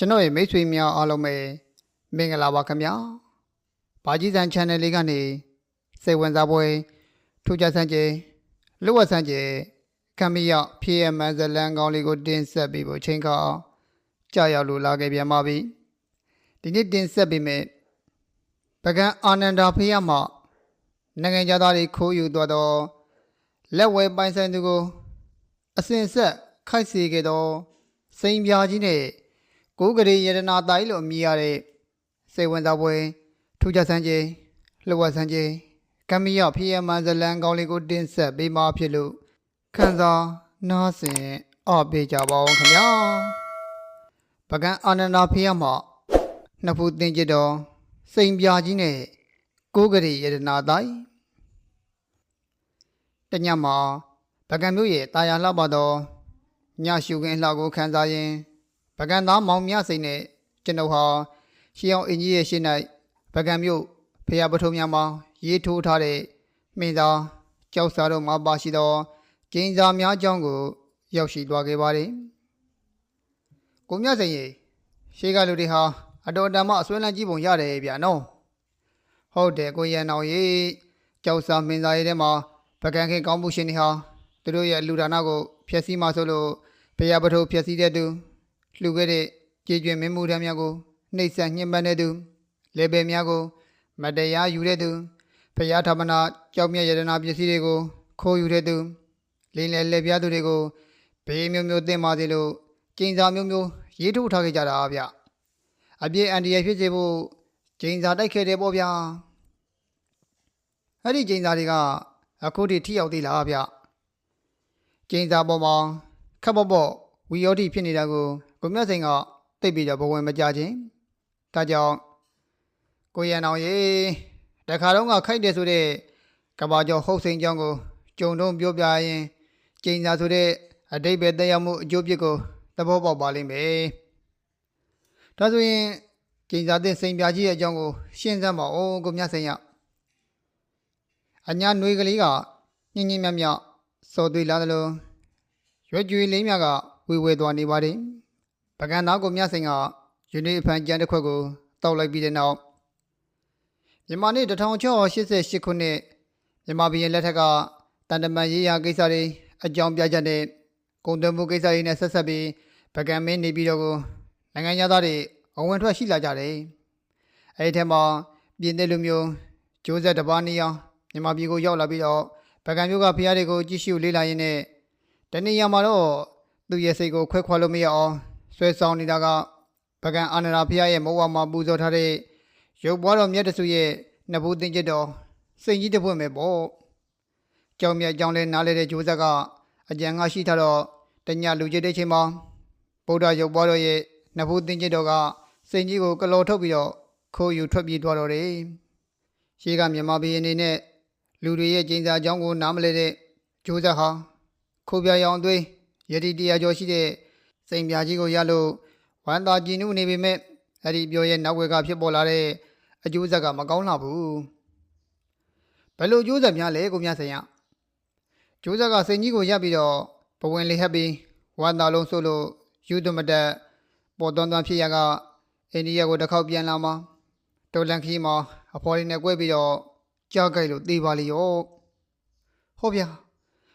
ကျွန်တော်ရဲ့မိတ်ဆွေများအားလုံးပဲမင်္ဂလာပါခင်ဗျာဘာကြီးစံ channel လေးကနေစိတ်ဝင်စားပွဲထူးခြားစံကျေလွတ်ဝတ်စံကျေကံမရောက် PM ဇလန်ကောင်းလေးကိုတင်ဆက်ပြီးဖို့ချိန်ခါကြာရောက်လို့လာခဲ့ပြန်ပါပြီဒီနေ့တင်ဆက်ပြီးမဲ့ပကံအာနန္ဒာဖေးရမှနိုင်ငံသားတွေခိုးယူသွားတော့လက်ဝဲပိုင်ဆိုင်သူကိုအစင်ဆက်ခိုက်စီခဲ့တော့စိန်ပြာကြီးနဲ့ ကိုးကလေးရတနာတိုင်းလို့အမည်ရတဲ့စိတ်ဝင်စားပွဲထူးခြားစမ်းကြီးလှဝက်စမ်းကြီးကမ္မီရဖီယမန်ဇလန်ကောင်းလေးကိုတင်ဆက်ပေးမှဖြစ်လို့ခန်းစားနားဆင်အပေးကြပါအောင်ခင်ဗျာပကံအာနန္ဒာဖီယမနှစ်ဖူးတင်ကြတော်စိန်ပြာကြီးနဲ့ကိုးကလေးရတနာတိုင်းတညမှာပကံမျိုးရဲ့တာယာလှပတော်ညရှုခင်းလှကိုခန်းစားရင် ပကံသားမောင်မြစိန်နဲ့ကျွန်ုပ်ဟာရှီအောင်အင်ကြီးရဲ့ရှေ့၌ပကံမြို့ဖျားပထုံများမှာရေးထိုးထားတဲ့မင်းသားကြောက်စားတို့မှာပါရှိသောကျင်းစာများအကြောင်းကို ရောက်ရှိသွားခဲ့ပါတယ်။ကိုမြစိန်ရေရှေးကလူတွေဟာအတော်တန်မှအစွဲလန်းကြီးပုံရတယ်ဗျာနော်။ဟုတ်တယ်ကိုရန်အောင်ရေကြောက်စားမင်းသားရဲ့ထဲမှာပကံခင်ကောင်းမှုရှင်တွေဟာသူတို့ရဲ့လူဒါနကိုဖျက်ဆီးမှဆိုလို့ဖျားပထုံဖျက်ဆီးတဲ့သူ လှူခဲ့တဲ့ကြေကျွင်မင်းမှုထမ်းများကိုနှိပ်စက်ညှဉ်းပန်းတဲ့သူလေပယ်များကို မတရားယူတဲ့သူဖျားထမနာကြောက်မြတ်ယရနာပစ္စည်းတွေကိုခိုးယူတဲ့သူလင်းလေလက်ပြားသူတွေကိုဘေးမျိုးမျိုးတင်ပါစေလို့ကျင်းစာမျိုးမျိုးရေးထုတ်ထားခဲ့ကြတာဗျအပြည့်အန်ဒီရဖြစ်စေဖို့ကျင်းစာတိုက်ခဲ့တယ်ပေါ့ဗျာအဲ့ဒီကျင်းစာတွေကအခုထိထိရောက်သေးလားဗျကျင်းစာပေါ်မှာခပ်ပေါ့ပေါ့ဝီယောတိဖြစ်နေတာကို ကိုမြတ်စိန်ကသိပ်ပြီးတော့ဘဝင်မကြခြင်းဒါကြောင့်ကိုရန်အောင်ရေတခါတော့ကခိုက်တယ်ဆိုတဲ့ကဘာကျော်ဟုတ်စိန်ကြောင်းကိုကြုံတုံးပြောပြရင်ကျင်းစာဆိုတဲ့အတိတ်ပဲတက်ရောက်မှုအကျိုးပြစ်ကိုသဘောပေါက်ပါလိမ့်မယ်ဒါဆိုရင်ကျင်းစာတဲ့စိန်ပြကြီးရဲ့အကြောင်းကိုရှင်းစမ်းပါဦးကိုမြတ်စိန်ရအညာနွေကလေးကညင်ညင်မြမြစော်သွေးလာသလိုရွက်ကြွေလေးမြကဝေဝဲသွားနေပါတယ်။ ပကံသားကိုမြတ်စိန်ကယူနီအဖန်ကြမ်းတစ်ခွက်ကိုတောက်လိုက်ပြီးတဲ့နောက်မြန်မာနှစ်1688ခုနှစ်မြန်မာပြည်လက်ထက်ကတန်တမန်ရေးရာကိစ္စတွေအကြောင်းပြချက်နဲ့ကုန်သွယ်မှုကိစ္စတွေနဲ့ဆက်ဆက်ပြီးပကံမင်းနေပြီးတော့ကိုနိုင်ငံသားတွေအဝင်ထွက်ရှိလာကြတယ်။အဲဒီထဲမှာပြည်내လူမျိုးဂျိုးဆက်တပါးနေအောင်မြန်မာပြည်ကိုရောက်လာပြီးတော့ပကံမျိုးကဖျားတွေကိုကြည့်ရှုလေ့လာရင်းနဲ့တနေ့ရမှာတော့သူ့ရဲ့စိတ်ကိုခွဲခွာလို့မရအောင် ဆွဲဆောင်နေတာကပကံအာနန္ဒာဖျားရဲ့မောဝမှာပူဇော်ထားတဲ့ရုပ်ပွားတော်မြတ်တဆူရဲ့နှစ်ဘူးတင်ကျက်တော်စိတ်ကြီးတစ်ပွင့်ပဲပေါ့ကြောင်မြတ်ကြောင်လဲနားလဲတဲ့ဂျိုးဇက်ကအကြံငါရှိထားတော့တညလူကျစ်တဲ့ချိန်မှာဗုဒ္ဓရုပ်ပွားတော်ရဲ့နှစ်ဘူးတင်ကျက်တော်ကစိတ်ကြီးကိုကလော်ထုတ်ပြီးတော့ခိုးယူထွက်ပြေးသွားတော့တယ်ရှေးကမြန်မာပြည်အနေနဲ့လူတွေရဲ့ကျင်းစာအကြောင်းကိုနားမလဲတဲ့ဂျိုးဇက်ဟာခိုးပြရောင်သွေးယတိတရားကျော်ရှိတဲ့ စိန်ပြာကြီးကိုရလို့ဝမ်းသာကြည်နုနေပေမဲ့အဲ့ဒီပြောရဲ့နောက်ဝဲကဖြစ်ပေါ်လာတဲ့အကျိုးဆက်ကမကောင်းလာဘူးဘယ်လိုအကျိုးဆက်များလဲကိုမြတ်ဆရာကျိုးဆက်ကစိန်ကြီးကိုရပ်ပြီးတော့ဘဝင်လေးဟပ်ပြီးဝမ်းသာလုံးဆိုလို့ယူသမတက်ပေါ်သွန်းသွန်းဖြစ်ရကအိန္ဒိယကိုတစ်ခေါက်ပြန်လာမှာတော်လန်ခီမှာအဖော်လေးနဲ့꿰ပြီးတော့ကြားကြိုက်လို့တေးပါလေရောဟုတ်ဗျာ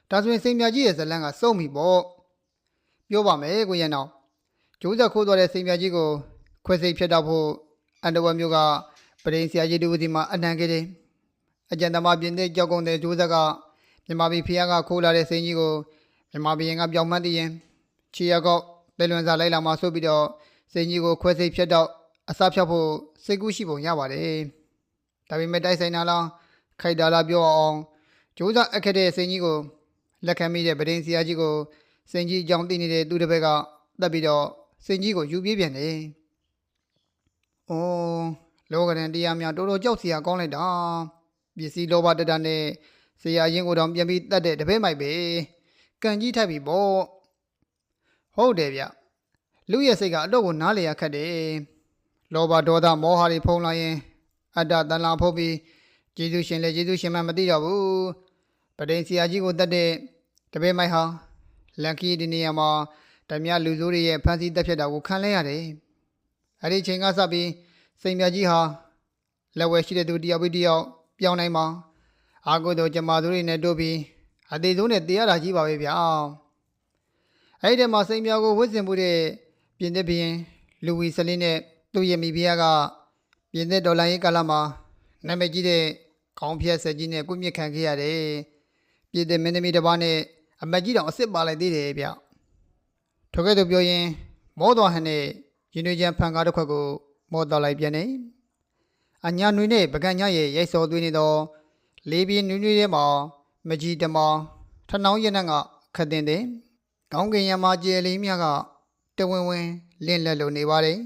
ဒါဆိုရင်စိန်မြကြီးရဲ့ဇလန်းကစုံပြီပေါ့ ပြောပါမယ်ကိုရန်တော်ကျိုးဆက်ခိုးသွားတဲ့စိန်မြကြီးကိုခွဲစိတ်ဖြတ်တော့ဖို့အန်တဝမျိုးကပရိန်ဆရာကြီးတူစီမှာအနှံခဲ့တယ်အကြံသမားပြင်းတဲ့ကြောက်ကုန်တဲ့ကျိုးဆက်ကမြန်မာပြည်ဖျားကခိုးလာတဲ့စိန်ကြီးကိုမြန်မာပြည်ရင်ကပြောင်းမှန်းတည်ရင်ချီရကောက်တယ်လွန်စာလိုက်လာမှဆိုပြီးတော့စိန်ကြီးကိုခွဲစိတ်ဖြတ်တော့အစဖြတ်ဖို့စိတ်ကူးရှိပုံရပါတယ်ဒါပေမဲ့တိုက်ဆိုင်နာလားခိုက်တာလားပြောအောင်ကျိုးဆက်အခက်တဲ့စိန်ကြီးကိုလက်ခံမိတဲ့ဗဒင်းဆရာကြီးကို စင်ကြီးအကြောင်းသိနေတဲ့သူတစ်ဘက်ကတက်ပြီးတော့စင်ကြီးကိုယူပြေးပြန်တယ်။အိုးလောကရန်တရားများတော်တော်ကြောက်စရာကောင်းလိုက်တာ။ပစ္စည်းလောဘတတနဲ့ဆရာရင်ကိုတောင်ပြန်ပြီးတတ်တဲ့တပည့်မိုက်ပဲ။ကံကြီးထိုက်ပြီပေါ့။ဟုတ်တယ်ဗျ။လူရဲ့စိတ်ကအတော့ကိုနားလေရခတ်တယ်။လောဘဒေါသမောဟတွေဖုံးလာရင် အတ္တတန်လာဖုတ်ပြီးကျေးဇူးရှင်လေကျေးဇူးရှင်မှမသိတော့ဘူး။ပဒိန်ဆရာကြီးကိုတတ်တဲ့တပည့်မိုက်ဟာ လန်ကီဒီနေရာမှာဓမြလူစိုးတွေရဲ့ဖန်ဆီးတက်ဖြတ်တာကိုခံလဲရတယ်အဲ့ဒီချိန်ကစပြီးစိန်မြကြီးဟာလက်ဝဲရှိတဲ့သူတယောက်ပြီးတယောက်ပြောင်းနိုင်မှာအာကိုတို့ကျမသူတွေနဲ့တို့ပြီးအသေးဆုံးနဲ့တရားတာကြီးပါပဲဗျာအဲ့ဒီတည်းမှာစိန်မြကိုဝစ်စင်မှုတဲ့ပြင်သစ်ဘီရင်လူဝီဆလင်းနဲ့သူ့ရဲ့မိဖုရားကပြင်သစ်ဒေါ်လာရေးကာလမှာနာမည်ကြီးတဲ့ခေါင်းဖြတ်ဆက်ကြီးနဲ့ကုမြင့်ခံခဲ့ရတယ်ပြင်သစ်မင်းသမီးတစ်ပါးနဲ့ အမတ်ကြီးတောင်အစ်စ်ပါလိုက်သေးတယ်ဗျထိုကဲ့သို့ပြောရင် မောတော်ဟန်နဲ့ရင်တွေချမ်းဖန်ကားတစ်ခွက်ကိုမောတော်လိုက်ပြန်နေအညာနွေနဲ့ပကံညရဲ့ရိုက်စော်သွင်းနေသောလေးပြင်းနွေးနွေးထဲမှာမကြီးတမောင်ထနှောင်းရနံ့ကခတ်တင်တဲ့ကောင်းကင်ရမကျယ်လေးမြတ်ကတဝင်းဝင်းလင့်လက်လိုနေပါတယ်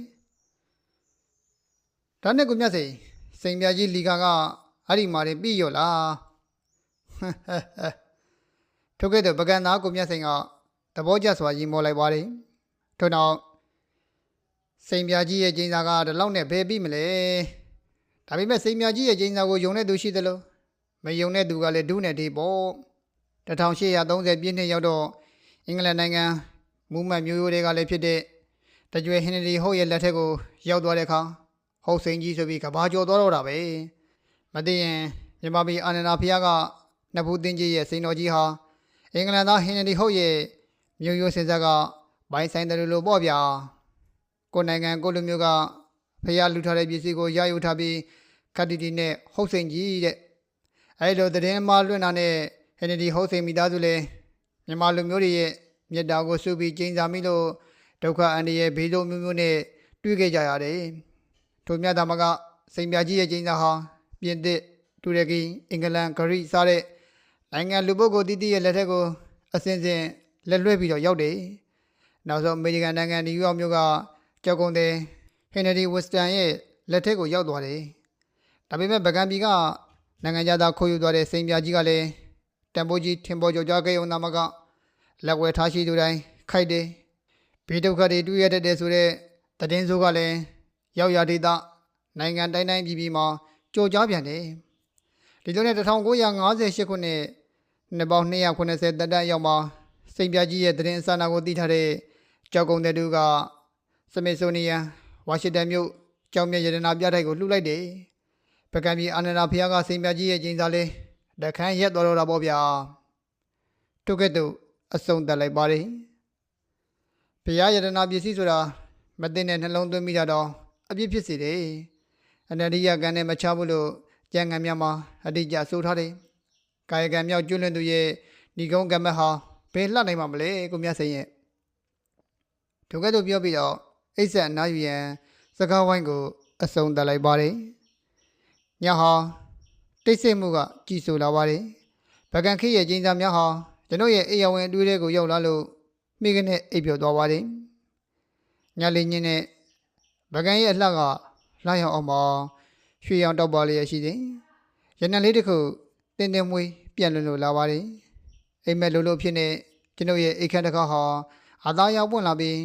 ဒါနဲ့ကိုမြတ်စိန်စိန်ပြကြီးလီကာကအဲ့ဒီမာရင်ပြီရောလား ထို့ကဲ့သို့ပကံသားကိုမြတ်စိန်ကသဘောကျစွာရီမောလိုက်ပါတယ်ထို့နောက်စိန်ပြကြီးရဲ့ကျင်းစာကဒီလောက်နဲ့ဘယ်ပြီမလဲဒါပေမဲ့စိန်ပြကြီးရဲ့ကျင်းစာကိုယုံတဲ့သူရှိသလိုမယုံတဲ့သူကလည်းဒုနဲ့ဒီပေါ့1830ပြည့်နှစ်ရောက်တော့အင်္ဂလန်နိုင်ငံမူမတ်မျိုးရိုးတွေကလည်းဖြစ်တဲ့တကြွယ်ဟင်နရီဟုတ်ရဲ့လက်ထက်ကိုရောက်သွားတဲ့အခါဟုတ်စိန်ကြီးဆိုပြီးကဘာကျော်သွားတော့တာပဲမသိရင်မြန်မာပြည်အာနန္ဒာဖျားကနှစ်ဖူးတင်းကြီးရဲ့စိန်တော်ကြီးဟာ အင်္ဂလန်သားဟင်နရီဟုတ်ရဲ့မျိုးရိုးစင်ဆက်ကဘိုင်းဆိုင်တယ်လို့ပေါ့ဗျာကိုယ်နိုင်ငံကိုလူမျိုးကဖျားလူထားတဲ့ပစ္စည်းကိုရယူထားပြီးခတ်တီတီနဲ့ဟုတ်စိန်ကြီးတဲ့အဲလိုသတင်းမှလွှင့်တာနဲ့ဟင်နရီဟုတ်စိန်မိသားစုလည်းမြန်မာလူမျိုးတွေရဲ့မြေတာကိုစုပြီးကျင်းစာမိလို့ဒုက္ခအန္တရာယ်ဘေးဆုံးမျိုးမျိုးနဲ့တွေ့ခဲ့ကြရတယ်။ထိုမြတ်သမကစိန်ပြကြီးရဲ့ကျင်းစာဟာပြင်သစ်တူရကီအင်္ဂလန်ဂရိစတဲ့ နိုင်ငံလူပုဂ္ဂိုလ်တည်တည်ရဲ့လက်ထက်ကိုအစဉ်စဉ်လက်လွှဲပြီးတော့ရောက်တယ်။နောက်ဆုံးအမေရိကန်နိုင်ငံနယူးယောက်မြို့ကကြောက်ကုန်တဲ့ဟင်နရီဝစ်စတန်ရဲ့လက်ထက်ကိုရောက်သွားတယ်။ဒါပေမဲ့ဗကန်ပြည်ကနိုင်ငံသားခိုးယူသွားတဲ့စိန်ပြကြီးကလည်းတန်ဖိုးကြီးထင်ပေါ်ကျော်ကြားခဲ့ုံနာမကလက်ဝဲထားရှိသူတိုင်းခိုက်တယ်ဘေးဒုက္ခတွေတွေ့ရတတ်တယ်ဆိုတဲ့တည်င်းစိုးကလည်းရောက်ရဒေသနိုင်ငံတိုင်းတိုင်းပြည်ပြည်မှာကြော်ကြားပြန်တယ်ဒီလိုနဲ့1958ခုနှစ် နှစ်ပေါင်း290တက်တက်ရောက်မှာစိန်ပြကြီးရဲ့တည်င်းအစနာကိုသိထားတဲ့ကြောက်ကုန်းတဲ့သူကစမစ်ဆိုနီယန်ဝါရှင်တန်မြို့ကြောင်မြရတနာပြတိုက်ကိုလှုပ်လိုက်တယ်ပကံပြည်အာနန္ဒာဖျားကစိန်ပြကြီးရဲ့ကျင်းစာလေးတခန်းရက်တော်တော့တာပေါ့ဗျာတုတ်ကဲ့သို့အဆုံးသတ်လိုက်ပါတယ်ဘုရားယတနာပစ္စည်းဆိုတာမသိတဲ့နှလုံးသွင်းမိတာတော့အပြစ်ဖြစ်စေတယ်အနန္တိယကံနဲ့မချဘူးလို့ကျန်ငံများမှာအတိအကျဆိုထားတယ် ကာယကံမြောက်ကျွလွန်သူရဲ့ဏီကုံကမ္မဟာဘယ်လှနိုင်မှာမလဲကိုမြတ်စိန်ရဲ့ဒုက္ကတို့ပြောပြီးတော့အိဆတ်အနာယူရန်စကားဝိုင်းကို အဆုံးသတ်လိုက်ပါတယ်ညဟာတိတ်ဆိတ်မှုကကြည်ဆိုလာပါတယ်ဗကန်ခေရဲ့ကျင်းစာများဟာကျွန်တော်ရဲ့အိယာဝင်အတွေးတွေကိုရောက်လာလို့မိကနေအိပ်ပျော်သွားပါတယ်ညလေးညင်းနဲ့ဗကန်ရဲ့အလှကလှရောက်အောင်မှာရွှေရောင်တောက်ပါလေးရရှိတယ်ရနံလေးတစ်ခုတင်းတင်းမွေး ပြန့်လွန်လို့လာပါတယ်အိမ်မက်လိုလိုဖြစ်နေကျွန်တော်ရဲ့အိတ်ခမ်းတစ်ခါဟာအသားရောက်ပွင့်လာပြီး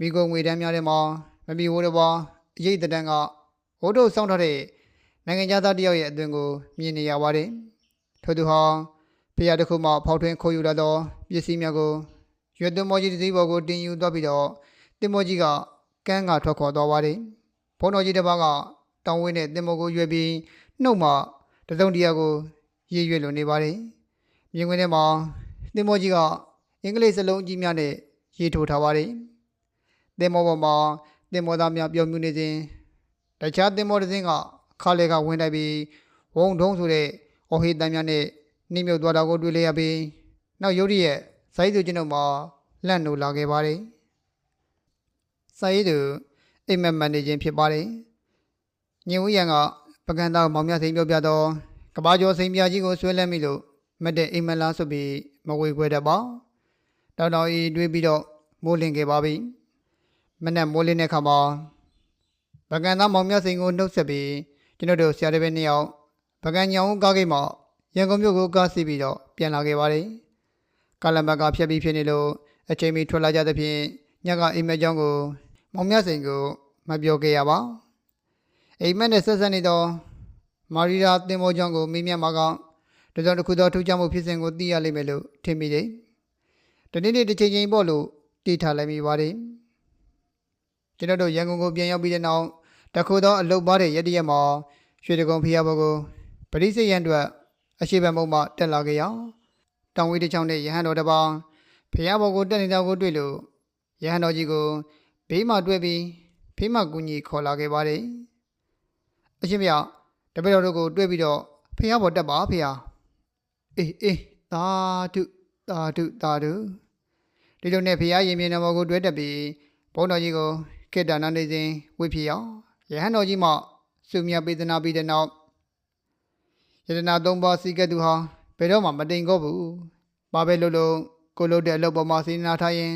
မိကုံငွေတန်းများထဲမှာမမီဝိုးတော်အရေးတတန်းကဟိုးတို့စောင့်ထားတဲ့နိုင်ငံသားတယောက်ရဲ့အသွင်ကိုမြင်နေရပါတယ်ထို့သူဟာဖျားတစ်ခုမှဖောက်ထွင်းခိုးယူလာသောပစ္စည်းများကိုရွက်သွမောကြီးတစ်စီးပေါ်ကိုတင်ယူသွားပြီးတော့တင်မောကြီးကကန်းကထွက်ခေါ်သွားပါတယ်ဘုန်းတော်ကြီးတစ်ပါးကတောင်းဝင်းနဲ့တင်မောကိုရွက်ပြီးနှုတ်မှတစုံတရာကို ရေးရွက်လိုနေပါတယ်မြင်ကွင်းထဲမှာတင်မောကြီးကအင်္ဂလိပ်စလုံးကြီးများနဲ့ရေးထိုးထားပါတယ်တင်မောပေါ်မှာတင်မောသားများပြောမြူနေစဉ်တခြားတင်မောတစ်စင်းကခါလေကဝင်တိုက်ပြီးဝုံထုံးဆိုတဲ့အော်ဟေးတန်များနဲ့နှိမ့်မြုပ်သွားတာကိုတွေ့လျက်ပြီးနောက်ရုတ်တရက်စာရေးသူကျွန်ုပ်မှာလန့်နိုးလာခဲ့ပါတယ်စာရေးသူအိမ်မက်မန်နေခြင်းဖြစ်ပါတယ်ညင်ဦးရန်ကပကံသားမောင်မြစိန်ပြောပြတော့ ကဘာကျော်စိန်ပြကြီးကိုဆွဲလန်းမိလို့မတဲ့အိမ်မက်လားဆိုပြီးမဝေခွဲတတ်ပါတောက်တောက်ဤတွေးပြီးတော့မိုးလင်ခဲ့ပါပြီမနဲ့မိုးလင်းတဲ့ခါမှာပကံသားမောင်မြစိန်ကိုနှုတ်ဆက်ပြီးကျွန်တော်တို့ဆရာတပည့်နှစ်ယောက်ပကံညောင်ကားကိတ်မှာရန်ကုန်မြို့ကိုကားစီးပြီးတော့ပြန်လာခဲ့ပါတယ်။ကာလမကဖြတ်ပြီးဖြစ်နေလို့အချိန်မီထွက်လာကြသဖြင့်ညကအိမ်မက်ကြောင်းကိုမောင်မြစိန်ကိုမပြောခဲ့ရပါ။အိမ်မက်နဲ့ဆက်ဆက်နေသော မာရီယာတင်မောကြောင်းကိုမိမြတ်မှာကတကြောင်တစ်ခုသောထူးခြားမှုဖြစ်စဉ်ကိုသိရလိမ့်မယ်လို့ထင်မိတယ်။ဒီနေ့နေ့တစ်ချိန်ချိန်ပေါ့လို့တည်ထားလိုက်မိပါတယ်။ကျွန်တော်တို့ရန်ကုန်ကိုပြန်ရောက်ပြီးတဲ့နောက်တခုသောအလုတ်ပါတဲ့ရတရက်မှာရွှေတကုံဖျားဘုတ်ကိုပရိစိတ်ရန်အတွက်အရှိဗမုံမှတက်လာခဲ့ရာတောင်ဝေးတစ်ချောင်းနဲ့ရဟန်းတော်တစ်ပါးဖျားဘုတ်ကိုတက်နေတာကိုတွေ့လို့ရဟန်းတော်ကြီးကိုဘေးမှတွေ့ပြီးဖေးမှကူညီခေါ်လာခဲ့ပါတယ်အရှင်မြတ် တပည့်တော်တို့ကိုတွေ့ပြီးတော့ဖျားဘော်တက်ပါဖျားအေးအေးသာဓုသာဓုသာဓုဒီလိုနဲ့ဖျားရင်မြင်တော်ကိုတွေ့တက်ပြီးဘုန်းတော်ကြီးကိုခေတ္တနာနေစဉ်ဝိဖြစ်အောင်ယဟန်တော်ကြီးမှစုမြတ်ပေးသနာပြီးတဲ့နောက်ယတနာသုံးပါးစီကဲ့သူဟာဘယ်တော့မှမတိမ်ကောဘူး။ဘာပဲလို့လို့ကိုလို့တဲ့အလုပ်ပေါ်မှာစီနာထားရင်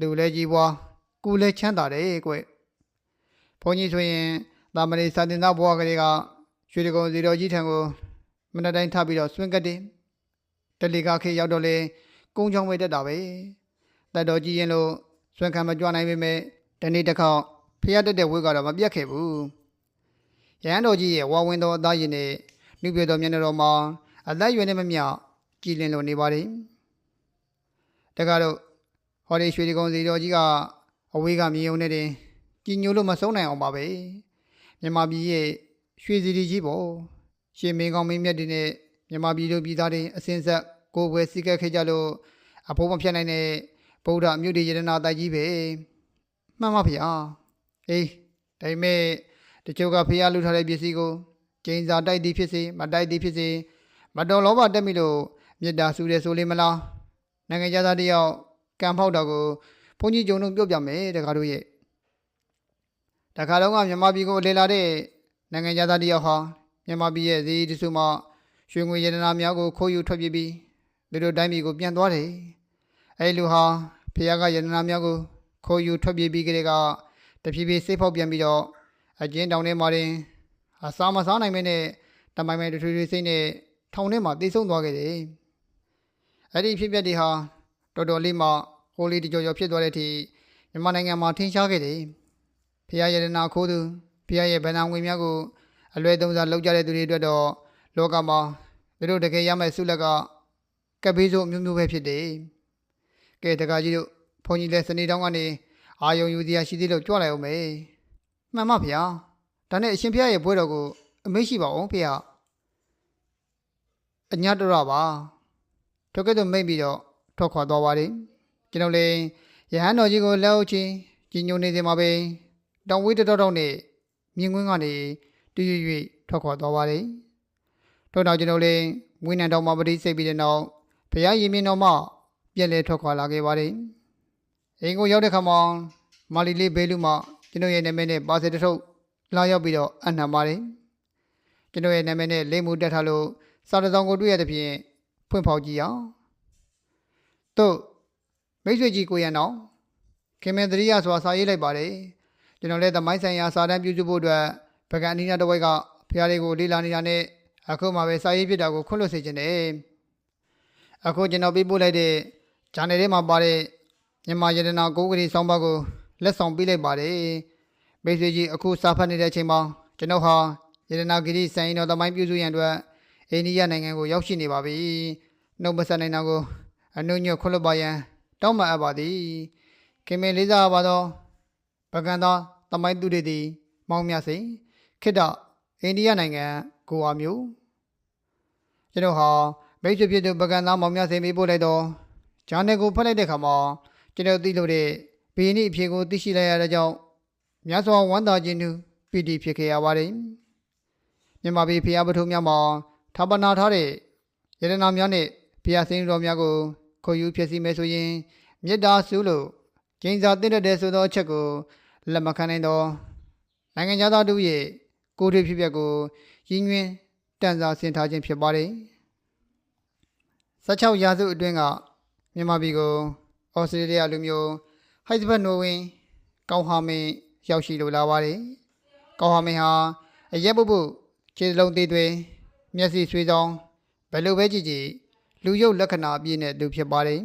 လူလဲကြီးပွားကူလဲချမ်းသာတယ်ကွ။ဘုန်းကြီးဆိုရင်တာမဏေစာတင်သားဘွားကလေးက ရွှေတကုံစီတော်ကြီးထံကိုမနေ့တိုင်းထပ်ပြီးတော့ဆွင့်ကတ်တယ်။တလီကခေရောက်တော့လေကုန်းချောင်းဝဲတက်တာပဲ။တတ်တော်ကြီးရင်လို့ဆွင့်ခံမကြွနိုင်ပေမဲ့တနေ့တစ်ခေါက်ဖျက်တက်တဲ့ဝိကတော့မပြတ်ခဲ့ဘူး။ရဟန်းတော်ကြီးရဲ့ဝါဝင်တော်အသားရင်နဲ့နှုတ်ပြတော်မျက်နှာတော်မှာအသက်ရွယ်နဲ့မမျှကြည်လင်လိုနေပါတယ်။တကတော့ဟောဒီရွှေဒီကုံစီတော်ကြီးကအဝေးကမြင်ုံနဲ့တင်ကြည်ညိုလို့မဆုံးနိုင်အောင်ပါပဲ။မြန်မာပြည်ရဲ့ ရွှေစီတီကြီးပေါ့။ရှင်မင်းကောင်းမင်းမြတ်တွေနဲ့မြန်မာပြည်သူပြည်သားတွေအစဉ်ဆက်ကိုယ်ွယ်စီကက်ခဲ့ကြလို့အဖို့မဖြတ်နိုင်တဲ့ဗုဒ္ဓမြို့တည်ရတနာတိုက်ကြီးပဲ။မှန်ပါဗျာ။အေးဒါပေမဲ့တချို့ကဖျားလူထားတဲ့ပစ္စည်းကိုကျင်းစာတိုက်သည်ဖြစ်စေမတိုက်သည်ဖြစ်စေမတော်လောဘတက်မိလို့မေတ္တာဆူတယ်ဆိုလေမလားနိုင်ငံသားတယောက်ကံဖောက်တော့ကိုဘုန်းကြီးကျုံတို့ပြောပြမယ်တခါတို့ရဲ့တခါတော့ကမြန်မာပြည်ကိုလေလာတဲ့ နိုင်ငံသားတယောက်ဟာမြန်မာပြည်ရဲ့ဇီးတစုမှရွှေငွေရတနာများကိုခိုးယူထွက်ပြေးပြီးသူတို့တိုင်းပြည်ကိုပြန်သွားတယ်အဲလူဟာဖျားကရတနာများကိုခိုးယူထွက်ပြေးပြီးကြတဲ့ကတဖြည်းဖြည်းစိတ်ဖောက်ပြန်ပြီးတော့အကျဉ်းတောင်ထဲမှာတင်အစာမစားနိုင်မနဲ့တမိုင်မိုင်ထွေထွေစိတ်နဲ့ထောင်ထဲမှာတိတ်ဆုံးသွားခဲ့တယ်။အဲ့ဒီဖြစ်ပျက်တွေဟာတော်တော်လေးမှဟိုလေးတကြောကြောဖြစ်သွားတဲ့အထိမြန်မာနိုင်ငံမှာထင်ရှားခဲ့တယ်။ဖျားရတနာခိုးသူ ဖျားရဲ့ဗန္နာငွေများကိုအလွဲသုံးစားလုပ်ကြတဲ့သူတွေအတွက်တော့လောကမှာသူတို့တကယ်ရမယ့်ဆုလက်ကကပ်ဘေးဆိုအမျိုးမျိုးပဲဖြစ်တယ်။ကဲတကားကြီးတို့ဘုန်းကြီးလည်းစနေတောင်းကနေအာယုံယူစရာရှိသေးလို့ကြွလိုက်အောင်မယ်။မှန်ပါဗျာ။ဒါနဲ့အရှင်ဖျားရဲ့ဘွဲတော်ကိုအမိတ်ရှိပါအောင်ဖေဟာအညတရပါထိုကဲ့သို့မိတ်ပြီးတော့ထွက်ခွာသွားပါတယ်ကျွန်တော်လည်းရဟန်းတော်ကြီးကိုလက်အုပ်ချင်းကြီးညိုနေစဉ်မှာပဲတောင်ဝေးတော်တော်နဲ့ မြင်းကွင်းကနေတရွရွထွက်ခွာသွားပါတယ်ထို့နောက်ကျွန်တော်လည်းဝိနံတော်မှာပတိစိတ်ပြီးတဲ့နောက်ဘုရားရင်မြင်တော်မှပြန်လဲထွက်ခွာလာခဲ့ပါတယ်အိမ်ကိုရောက်တဲ့ခါမှာမာလီလေးဘေးလူမှကျွန်တော်ရဲ့နာမည်နဲ့ပါစေတထုပ်လာရောက်ပြီးတော့အနှံပါတယ်ကျွန်တော်ရဲ့နာမည်နဲ့လိမ့်မှုတက်ထားလို့စာတစောင်ကိုတွေ့ရတဲ့ဖြင့်ဖွင့်ဖောက်ကြည့်အောင်တို့မိတ်ဆွေကြီးကိုရန်အောင်ခင်မင်တရိယဆိုတာစာရေးလိုက်ပါတယ် ကျွန်တော်လည်းသမိုင်းဆိုင်ရာစာတမ်းပြုစုဖို့အတွက်ဗကန်အနီးနားတစ်ဝိုက်ကဖျားလေးကိုလေ့လာနေတာနဲ့အခုမှပဲစာရေးဖြစ်တာကိုခွင့်လွှတ်စေချင်တယ်အခုကျွန်တော်ပေးပို့လိုက်တဲ့ဂျာနယ်ထဲမှာပါတဲ့မြန်မာရတနာကိုကလေးဆောင်းပါးကိုလက်ဆောင်ပေးလိုက်ပါတယ်မိတ်ဆွေကြီးအခုစာဖတ်နေတဲ့အချိန်မှာကျွန်တော်ဟာရတနာဂိရိဆိုင်တော်သမိုင်းပြုစုရန်အတွက်အိန္ဒိယနိုင်ငံကိုရောက်ရှိနေပါပြီနှုတ်မဆက်နိုင်တာကိုအနှုတ်ညွတ်ခွင့်လွှတ်ပါရန်တောင်းပန်အပ်ပါသည်ခင်မင်လေးစားပါသောပကံသာ သမိုင်းသူတွေသည် မောင်မြစိန်ခိတ္တအိန္ဒိယနိုင်ငံကိုဝါမြို့ကျွန်တော်ဟာမိတ်ဆွေဖြစ်သူပကံသာမောင်မြစိန်ပေးပို့လိုက်တော့ဂျာနယ်ကိုဖတ်လိုက်တဲ့အခါမှာကျွန်တော်သိလို့တဲ့ဘီနီအဖြေကိုသိရှိလိုက်ရတဲ့ကြောင့်မြတ်စွာဝန္တာခြင်းသူပီတိဖြစ်ခဲ့ရပါတယ်မြန်မာပြည်ဖျားပထုံးများမှာထာပနာထားတဲ့ယရနာများနဲ့ဘုရားစင်းတော်များကိုခေါ်ယူဖြစ်စီမယ်ဆိုရင်မေတ္တာစုလို့ကျင်းစာတည်တဲ့ဆိုသောအချက်ကို လက်မခံနိုင်သောနိုင်ငံသားတို့ရဲ့ကိုယ်တွေ့ဖြစ်ပျက်ကိုရင်းညွှင်းတန်စာဆင်ထားခြင်းဖြစ်ပါတယ်16ရာစုအတွင်းကမြန်မာပြည်ကိုဩစတြေးလျလူမျိုးဟိုက်စဘတ်နိုဝင်ကောင်းဟာမင်းရောက်ရှိလိုလာပါတယ်ကောင်းဟာမင်းဟာအရက်ပုပ်ပုခြေလုံးသေးသွင်းမျက်စိဆွေးဆောင်ဘယ်လိုပဲကြည့်ကြည့်လူရုပ်လက္ခဏာအပြည့်နဲ့သူဖြစ်ပါတယ်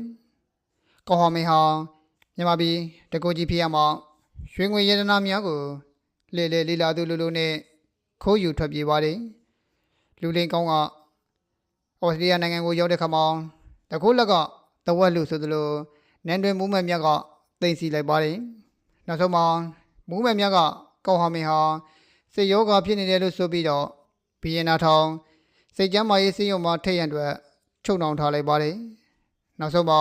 ။ကောဟော်မေဟာမြန်မာပြည်တကူကြီးဖြစ်ရမှာ ရွှေငွေရတနာများကိုလေလေလီလာသူလူလူနဲ့ခိုးယူထွက်ပြေးပါတယ်။လူလင်းကောင်းကဩစတြေးလျနိုင်ငံကိုရောက်တဲ့ခါမှာတကူလက်ကတဝက်လူဆိုသလိုနန်းတွင်မူးမက်မြတ်ကတင်စီလိုက်ပါတယ်။နောက်ဆုံးမှာမူးမယ်များကကောင်းဟာမင်းဟာစိတ်ယောဂဖြစ်နေတယ်လို့ဆိုပြီးတော့ဘီယင်နာထောင်စိတ်ကြမ်းမာရေးစည်းရုံမှာထိတ်ရန်အတွက်ချုပ်နှောင်ထားလိုက်ပါတယ်နောက်ဆုံးမှာ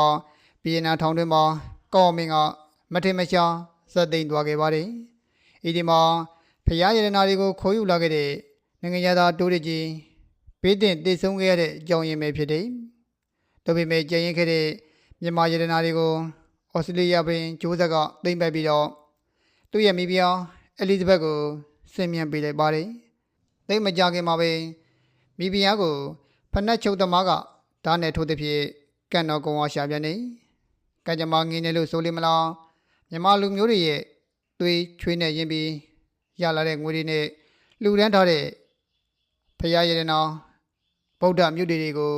ဘီယင်နာထောင်တွင်မှာကောင်းဟာမင်းကမထင်မရှား ဇက်သိမ်းသွားခဲ့ပါတယ်ဤဒီမှာဖျားရတနာတွေကိုခိုးယူလာခဲ့တဲ့နိုင်ငံသားတိုးရကြီးဘေးတင်တည်ဆုံးခဲ့ရတဲ့အကြောင်းရင်းပဲဖြစ်တယ်ဒါပေမဲ့ကြင်ရင်ခဲ့တဲ့မြန်မာရတနာတွေကိုဩစတြေးလျပင်ဂျိုးဆက်ကသိမ့်ပိုက်ပြီးတော့သူ့ရဲ့မိဖုရားအဲလီဇဘက်ကိုဆင်မြန်ပေးလိုက်ပါတယ်။သိမ့်မကြခင်မှာပဲမိဖုရားကိုဖနက်ချုပ်သမားကဓာတ်နဲ့ထိုးသည်ဖြင့်ကန်တော်ကုံအောင်ရှာပြန်နေ။ကံကြမ္မာငင်းနေလို့ဆိုလိမလား မြန်မာလူမျိုးတွေရဲ့သွေးချွေးနဲ့ရင်းပြီးရလာတဲ့ငွေတွေနဲ့လူရန်ထားတဲ့ဖရာရည်နာဗုဒ္ဓမြုပ်တွေကို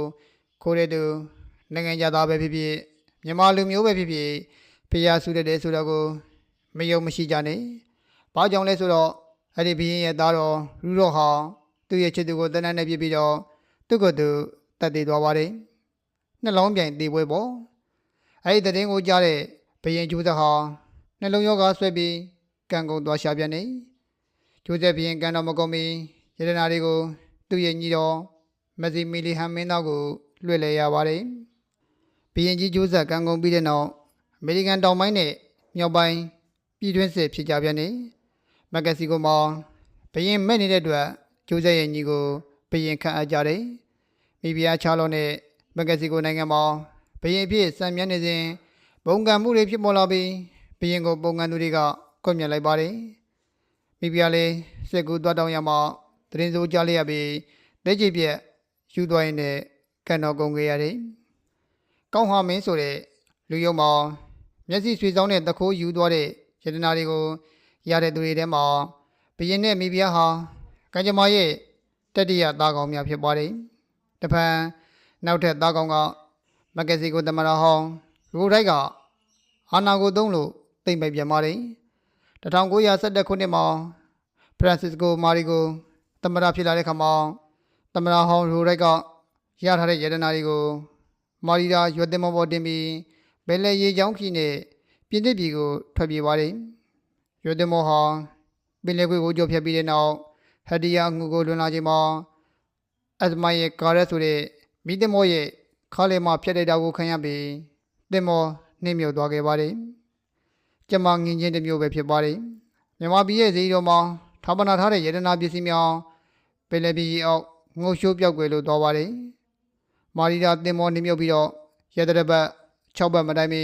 ခိုးတဲ့သူနိုင်ငံသားပဲဖြစ်ဖြစ်မြန်မာလူမျိုးပဲဖြစ်ဖြစ်ဖရာဆုတဲ့တဲ့ဆိုတော့ကိုမယုံမရှိကြနဲ့။ဘာကြောင့်လဲဆိုတော့အဲ့ဒီဘီရင်ရဲ့သားတော်ရူတော့ဟာသူ့ရဲ့ချစ်သူကိုတနတ်နဲ့ပြစ်ပြီးတော့သူ့ကိုယ်သူတတ်တည်သွားပါတယ်။နှလုံးပြိုင်တည်ပွဲပေါ့။အဲ့ဒီတဲ့င်းကိုကြားတဲ့ ဘီရင်ကျူးသက်ဟာနှလုံးရောဂါဆွဲပြီးကံကုန်သွားရှာပြန်နေ။ကျူးသက်ဘီရင်ကံတော်မကုန်မီယရနာတွေကိုသူ့ရဲ့ညီတော်မဇီမီလီဟန်မင်းသားကိုလွှဲလဲရပါတယ်။ဘီရင်ကြီးကျူးဆက်ကံကုန်ပြီးတဲ့နောက်အမေရိကန်တောင်ပိုင်းနဲ့မြောက်ပိုင်းပြည်တွင်းစစ်ဖြစ်ကြပြန်နေမက္ကဆီကိုမှာဘရင်မဲ့နေတဲ့အတွက်ကျိုးဆက်ရဲ့ညီကိုဘရင်ခန့်အပ်ကြတယ်မိဖုရားချားလို့နဲ့မက္ကဆီကိုနိုင်ငံမှာဘရင်ဖြစ်စံမြန်းနေစဉ် ဘုံကံမှုတွေဖြစ်ပေါ်လာပြီးဘရင်ကိုပုံကံသူတွေကကွပ်မြတ်လိုက်ပါတယ်မိဖုရားလေးစစ်ကူသွားတောင်းရမှာတရင်စိုးကြားလိုက်ရပြီးလက်ကြည့်ပြက်ယူသွားရင်လည်းကန်တော်ကုန်ခဲ့ရတယ်ကောင်းဟာမင်းဆိုတဲ့လူယုံမှာမျက်စိဆွေဆောင်တဲ့တခိုးယူသွားတဲ့ယတနာတွေကိုရတဲ့သူတွေထဲမှာဘယင်နဲ့မိဖုရားဟာကံကြမ္မာရဲ့တတိယသားကောင်များဖြစ်ပါတယ်။တဖန်နောက်ထပ်သားကောင်ကမက္ကစီကိုတမရဟောင်း ရိုတိုက်ကအာနာကိုသုံးလို့တိမ့်ပိုက်ပြန်ပါတယ်။1912ခုနှစ်မှာဖရန်စစ်ကိုမာရီကိုတမရဖြစ်လာတဲ့ခါမှာတမရဟောင်းရိုတိုက်ကရထားတဲ့ယတနာတွေကိုမာရီရာရွက်တင်မောပေါ်တင်ပြီးဘယ်လဲရေချောင်းခီနဲ့ပြင်းသစ်ပြည်ကိုထွက်ပြေးပါတယ်။ရွေသမောဟာပင်လယ်ကွေ့ကိုကြော်ဖြတ်ပြီးတဲ့နောက်ဟက်ဒီယာငူကိုလွန်လာချိန်မှာအသမရဲ့ကာရက်ဆိုတဲ့မိသမောရဲ့ခါလေမဖြတ်တဲ့တောက်ကိုခံရပြီး တင်မောနှိမ့်မြုပ်သွားခဲ့ပါတယ်။ကျမငင်းချင်းတစ်မျိုးပဲဖြစ်ပါတယ်။မြမပြည်ရဲ့ဇီတော်မှာထာပနာထားတဲ့ယတနာပစ္စည်းများပင်လယ်ပြည်အောက်ငုတ်ရှိုးပြောက်ွယ်လို့သွားပါတယ်။မာရီတာတင်မောနှိမ့်မြုပ်ပြီးတော့ရတရပတ်6ဘတ်မတိုင်မီ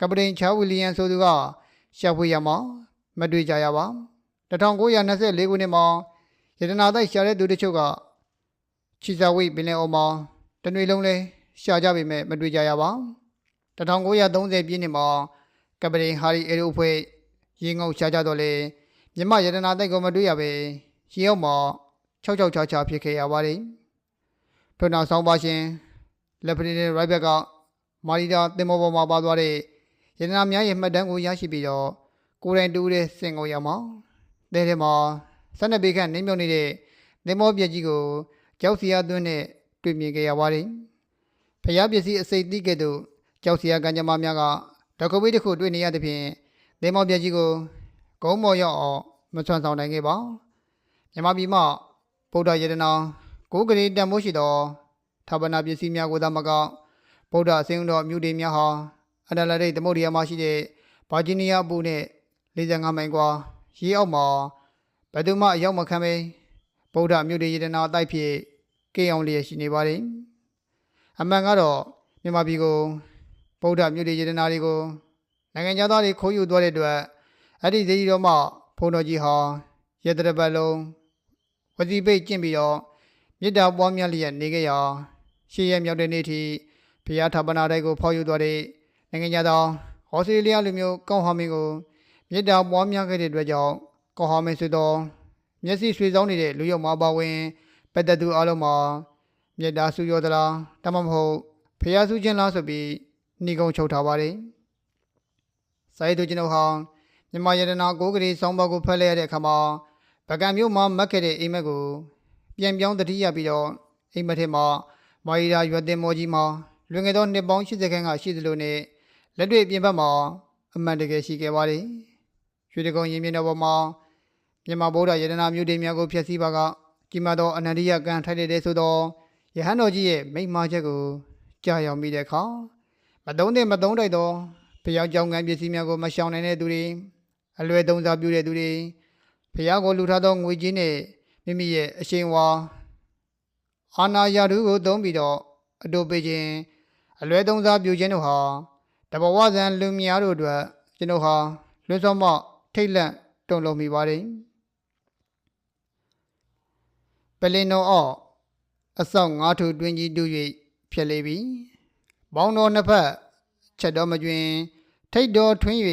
ကပတိန်ချာဝီလီယန်ဆိုသူကရှာဖွေရမှာမတွေ့ကြရပါ1924ခုနှစ်မှာရတနာတိုက်ရှာတဲ့သူတချို့ကချီစာဝိပင်လယ်အော်မှာတနွေလုံးလဲရှာကြပေမဲ့မတွေ့ကြရပါ 1930ပြည့်နှစ်မှာကပတိန်ဟာရီအေရိုဖွဲ့ရေငုံရှာကြတော့လေမြမရတနာတိုက်ကိုမတွေ့ရပဲရေအောက်မှာ၆၆ချာချာဖြစ်ခဲ့ရပါတယ်ထို့နောက်ဆောင်ပါရှင်လက်ဖရီရိုက်ဘက်ကမာရီတာတင်မောပေါ်မှာပါသွားတဲ့ရတနာများရဲ့မှတ်တမ်းကိုရရှိပြီးတော့ကိုယ်တိုင်တူးတဲ့စင်ကိုရမှာတဲထဲမှာဆက်နှစ်ပေခန့်နင်းမြုပ်နေတဲ့တင်မောပြက်ကြီးကိုကြောက်စီယာသွင်းနဲ့တွေ့မြင်ခဲ့ရပါတယ်ဖျားပစ္စည်းအစိတ်တိကဲ့သို့ ကြောက်စီယာကံကြမ္မာများကဒကဝိတစ်ခုတွေ့နေရသဖြင့်တင်မောပြက်ကြီးကိုဂုံးမော်ရောက်အောင်မဆွမ်းဆောင်နိုင်ခဲ့ပါမြမပြည်မှဗုဒ္ဓယေတနာကိုးကလေးတန်မိုးရှိသောဌာပနာပစ္စည်းများကိုသာမကဗုဒ္ဓအစင်းတော်မြို့တွေများဟာအတလရိတ်သမုဒ္ဒရာမှာရှိတဲ့ဗာဂျီးနီးယားအပူနဲ့45မိုင်ကွာရေအောက်မှာဘယ်သူမှအရောက်မခံပဲဗုဒ္ဓမြို့တွေရတနာအတိုက်ဖြစ်ကေအောင်လျက်ရှိနေပါတယ်အမှန်ကတော့မြန်မာပြည်ကို ဗုဒ္ဓမြို့တွေရတနာတွေကိုနိုင်ငံသားတွေခိုးယူသွားတဲ့အတွက်အဲ့ဒီဇေဒီတော်မှဘုန်းတော်ကြီးဟာရတရပတ်လုံးဝစီပိတ်ကျင့်ပြီးတော့မေတ္တာပွားများလျက်နေကြရာရှေ့ရမြောက်တဲ့နေ့ထိဘုရားထာပနာတိုက်ကိုဖောက်ယူသွားတဲ့နိုင်ငံသားဩစတြေးလျလူမျိုးကောင်းဟာမင်းကိုမေတ္တာပွားများခဲ့တဲ့အတွက်ကြောင့်ကောင်းဟာမင်းဆိုသောမျက်စိရွှေစောင်းနေတဲ့လူရုပ်မှာပါဝင်ပက်သက်သူအလုံးမှာမေတ္တာဆုရောသလားတမမဟုတ်ဖျားဆုခြင်းလားဆိုပြီး နှီးကုံချုပ်ထားပါတယ်။စာရေးသူကျွန်ုပ်ဟာမြန်မာရတနာကိုကလေးဆောင်းပါးကိုဖတ်လိုက်ရတဲ့အခါမှာဗကံမျိုးမှာမက်ခဲ့တဲ့အိမ်မက်ကိုပြန်ပြောင်းတတိယပြီးတော့အိမ်မက်ထဲမှာမာရီရာရွက်တင်မောကြီးမှာလွန်ခဲ့သောနှစ်ပေါင်း80ခန်းကရှိသလိုနဲ့လက်တွေ့ပြင်ပမှာအမှန်တကယ်ရှိခဲ့ပါတယ်ရွှေတကုံရင်မြင့်တော်ပေါ်မှာမြန်မာဗုဒ္ဓယတနာမျိုးတွေများကိုဖျက်ဆီးပါကကြီးမားသောအနန္တရကံထိုက်တဲ့ဆိုသောယဟန်တော်ကြီးရဲ့မိန့်မာချက်ကိုကြားရောက်မိတဲ့အခါ မတုံးတဲ့မတုံးတိုက်သောဖျောက်ကြောင်ကံပစ္စည်းများကိုမရှောင်နိုင်တဲ့သူတွေအလွယ်သုံးစားပြုတဲ့သူတွေဖျားကိုလူထားသောငွေကြေးနဲ့မိမိရဲ့အရှင်ဝါအာနာယာဓုကိုသုံးပြီးတော့အတူပေးခြင်းအလွယ်သုံးစားပြုခြင်းတို့ဟာတဘဝဇံလူများတို့အတွက်ကျွန်တော်ဟာလွတ်စောမထိတ်လန့်တုန်လှုပ်မိပါတယ်ပလင်တော်အော့အဆောက်ငါးထူတွင်ကြီးတူ၍ဖြစ်လေပြီ ဘောင်းတော်နှစ်ဖက်ချက်တော်မကျွင်ထိတ်တော်ထွင်း၍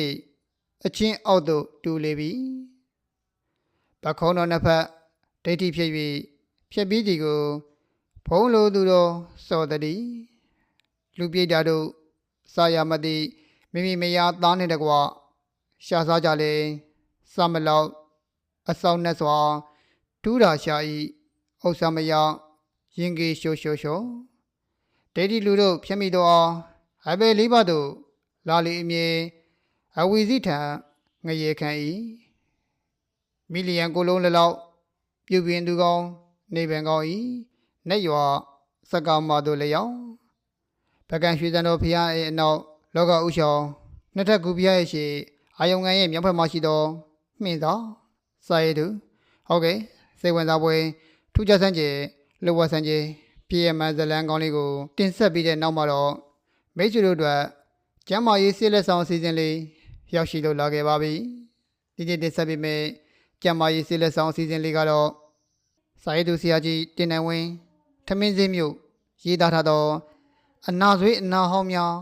အချင်းအောက်သို့တူလေပြီပခုံးတော်နှစ်ဖက်ဒိဋ္ဌိဖြစ်၍ဖြစ်ပြီးဒီကိုဖုံးလိုသူတော်စောတတိလူပြေတာတို့စာရမတိမိမိမယားသားနှင့်တကွရှာစားကြလေစမလောက်အဆောင်နဲ့စွာထူးတာရှာဤဥစ္စာမယရင်ကြီးရှိုးရှိုးရှိုး ဒိဋ္ဌိလူတို့ဖြစ်မိသောအဘယ်လေးပါးတို့လာလီအမြေအဝီစီထံငရေခံဤမီလီယံကိုလုံးလောက်ပြုပြင်သူကောင်းနေပင်ကောင်းဤနဲ့ရွာစက္ကမတို့လျောင်းပကံရွှေစံတော်ဖျားရဲ့အနောက်လောကဥရှောင်းနှစ်ထပ်ကူဖျားရဲ့ရှိအာယုံငံရဲ့မြောက်ဘက်မှာရှိသောမှင်သောစာရည်သူဟုတ်ကဲ့စိတ်ဝင်စားပွဲထူးခြားဆန်းကျဲလောဝဆန်းကျဲ ပြည်ရမဇလန်ကောင်းလေးကိုတင်ဆက်ပြီးတဲ့နောက်မှာတော့မိတ်ဆွေတို့အတွက်ကျမ်းမာရေးဆေးလက်ဆောင်အစီအစဉ်လေးရောက်ရှိလို့လာခဲ့ပါပြီဒီနေ့တင်ဆက်ပေးမယ့်ကျမ်းမာရေးဆေးလက်ဆောင်အစီအစဉ်လေးကတော့စာရေးသူဆရာကြီးတင်နိုင်ဝင်းထမင်းစည်းမြို့ရေးသားထားသောအနာဆွေးအနာဟောင်းများ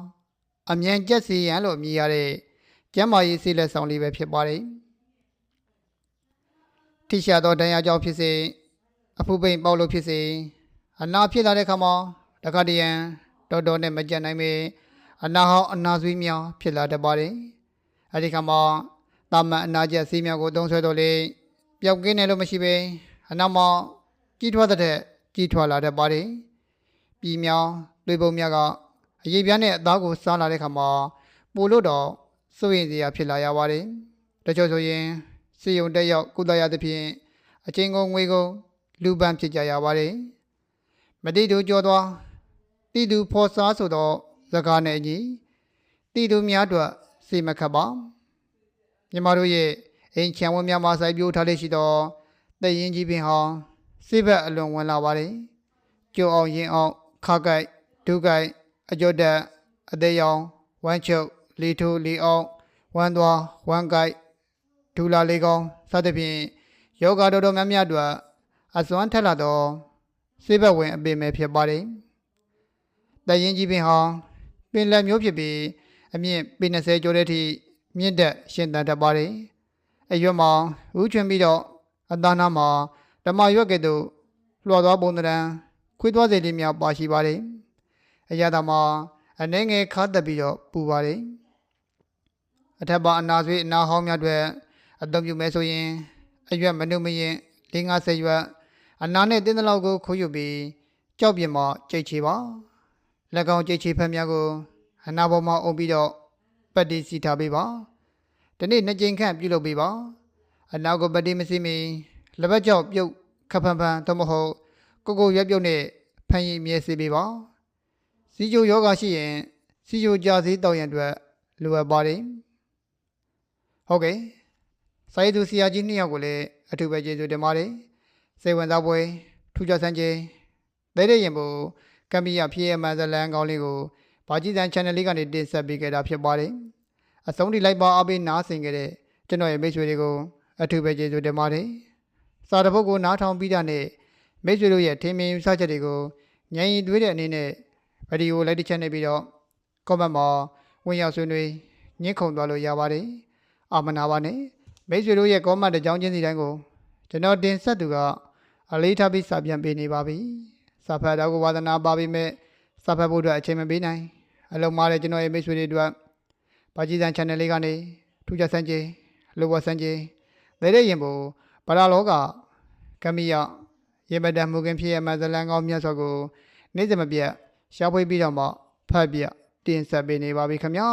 အမြန်ကျက်စီရန်လို့မြည်ရတဲ့ကျမ်းမာရေးဆေးလက်ဆောင်လေးပဲဖြစ်ပါတယ်ထိရှာသောတရားကြောင့်ဖြစ်စေအဖူပိန်ပေါက်လို့ဖြစ်စေ အနာဖြစ်လာတဲ့ခါမှာတခါတရံတော်တော်နဲ့မကြက်နိုင်ပေအနာဟောင်းအနာဆွေးများဖြစ်လာတတ်ပါတယ်အဲဒီခါမှာတာမန်အနာကျက်ဆေးများကိုသုံးဆွဲတော့လေပျောက်ကင်းတယ်လို့မရှိပေအနာမှာကြီးထွားတဲ့ကြီးထွားလာတတ်ပါတယ်ပြည်မြောင်းတွေးပုံများကအရေးပြားနဲ့အသားကိုစားလာတဲ့ခါမှာပို့လို့တော့စိုးရင်စရာဖြစ်လာရပါတယ်တချို့ဆိုရင်စေယုံတက်ရောက်ကုသရသဖြင့်အချင်းကုန်ငွေကုန်လူပန်းဖြစ်ကြရပါတယ် မတိတူကြောသွားတိတူဖော်စားဆိုတော့စကားနဲ့အညီတိတူများအတွက်စေမခတ်ပါမြမတို့ရဲ့အိမ်ချံဝန်းများမှာစိုက်ပျိုးထားလေးရှိသောတရင်ကြီးပင်ဟာစိဘက်အလွန်ဝင်လာပါတယ်ကြိုအောင်ရင်အောင်ခါကိုက်ဒုကိုက်အကျော်တက်အသေးရောင်ဝမ်းချုပ်လီထိုးလီအောင်ဝမ်းသွားဝမ်းကိုက်ဒူလာလေးကောင်းစသဖြင့်ယောဂတော်တော်များများအတွက်အစွမ်းထက်လာသော စိဘက်ဝင်အပေမဲ့ဖြစ်ပါတယ်တရင်ကြီးပင်ဟာပင်လက်မျိုးဖြစ်ပြီးအမြင့်ပေ20ကျော်တဲ့အထိမြင့်တက်ရှင်သန်တတ်ပါတယ်အရွက်မှာဥချွင်ပြီးတော့အသားနာမှာဓမ္မရွက်ကဲ့သို့လွှတ်သွားပုံသဏ္ဍာန်ခွေးသွားစေလေးများပါရှိပါတယ်အရသာမှာအနှဲငယ်ခါတက်ပြီးတော့ပူပါတယ်အထက်ပါအနာဆွေးအနာဟောင်းများတွေအသုံးပြုမယ်ဆိုရင်အရွက်မနုမရင်၄50ရွက် အနာနဲ့တင်းတလောက်ကိုခိုးယူပြီးကြောက်ပြင်းမှာကြိတ်ချေပါလက်ကောင်ကြိတ်ချေဖက်များကိုအနာပေါ်မှာအုံပြီးတော့ပတ်တီစီထားပေးပါဒီနေ့နှစ်ကြိမ်ခန့်ပြုလုပ်ပေးပါအနာကိုပတ်တီမစီမီလက်ဘက်ကြောက်ပြုတ်ခပ်ဖန်ဖန်သို့မဟုတ်ကိုကိုရွက်ပြုတ်နဲ့ဖန်ရင်မြဲစေပေးပါစီဂျိုယောဂရှိရင်စီဂျိုကြာစေးတောက်ရန်အတွက်လိုအပ်ပါတယ်ဟုတ်ကဲ့စာရေးသူဆရာကြီးနှစ်ယောက်ကိုလည်းအထူးပဲကျေးဇူးတင်ပါတယ် စိတ်ဝင်စားပွဲထူးခြားဆန်းကျဲတဲတဲ့ရင်ကိုကမ်ပီယာဖြစ်ရမှန်ဇလန်ကောင်းလေးကိုဘာကြီးစံ channel လေးကနေတင်ဆက်ပေးခဲ့တာဖြစ်ပါတယ်အဆုံးထိလိုက်ပါအားပေးနားဆင်ခဲ့တဲ့ကျွန်တော်ရဲ့မိတ်ဆွေတွေကိုအထူးပဲကျေးဇူးတင်ပါတယ်စာတပုတ်ကိုနားထောင်ပြီးတာနဲ့မိတ်ဆွေတို့ရဲ့ထင်မြင်ယူဆချက်တွေကိုဉာဏ်ရည်သွေးတဲ့အနေနဲ့ဗီဒီယိုလိုက်တစ်ချက်နေပြီးတော့ comment မှာဝင်ရောက်ဆွေးနွေးညှင့်ခုန်သွားလို့ရပါတယ်အာမနာပါနဲ့မိတ်ဆွေတို့ရဲ့ comment တစ်ကြောင်းချင်းစီတိုင်းကိုကျွန်တော်တင်ဆက်သူက အလေးထားပြီးစာပြန်ပေးနေပါပြီစာဖတ်တော့ကိုဝါသနာပါပြီမဲ့စာဖတ်ဖို့အတွက်အချိန်မပေးနိုင်အလုံးမားတဲ့ကျွန်တော်ရဲ့မိတ်ဆွေတွေအတွက်ဘာကြီးစံ channel လေးကနေထူးခြားစမ်းကြီးလိုဝစမ်းကြီးတဲ့တဲ့ရင်ပေါ်ဗလာလောကကမီယရေမတန်မှုခင်ဖြစ်ရမှဇလန်ကောင်းမြတ်စွာကိုနေ့စဉ်မပြတ်ရှားဖွေးပြီးတော့မှဖတ်ပြတင်ဆက်ပေးနေပါပြီခင်ဗျာ